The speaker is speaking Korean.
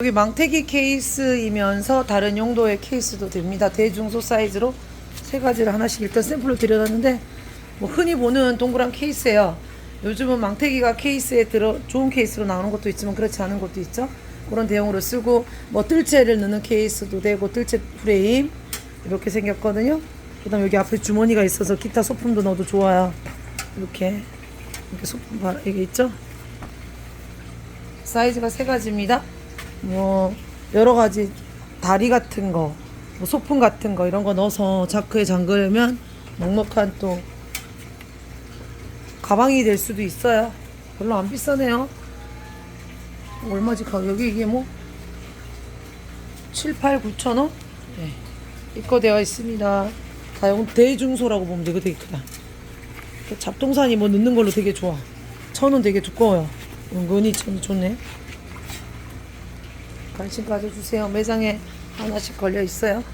여기 망태기 케이스이면서 다른 용도의 케이스도 됩니다. 대중소 사이즈로 세 가지를 하나씩 일단 샘플로 드려놨는데 뭐 흔히 보는 동그란 케이스예요. 요즘은 망태기가 케이스에 들어 좋은 케이스로 나오는 것도 있지만 그렇지 않은 것도 있죠. 그런 대용으로 쓰고 뭐 뜰채를 넣는 케이스도 되고 뜰채 프레임 이렇게 생겼거든요. 그다음 여기 앞에 주머니가 있어서 기타 소품도 넣어도 좋아요. 이렇게 이렇게 소품 봐 이게 있죠. 사이즈가 세 가지입니다. 뭐 여러 가지 다리 같은 거, 뭐 소품 같은 거 이런 거 넣어서 자크에 잠그려면 넉넉한 또 가방이 될 수도 있어요. 별로 안 비싸네요. 얼마지 가격이 이게 뭐 7, 8, 9천 원? 네. 입고되어 있습니다. 다용 대중소라고 보면 되고 되게 크다. 그 잡동사니 뭐 넣는 걸로 되게 좋아. 천은 되게 두꺼워요. 은근히 천이 좋네. 관심 가져주세요. 매장에 하나씩 걸려 있어요.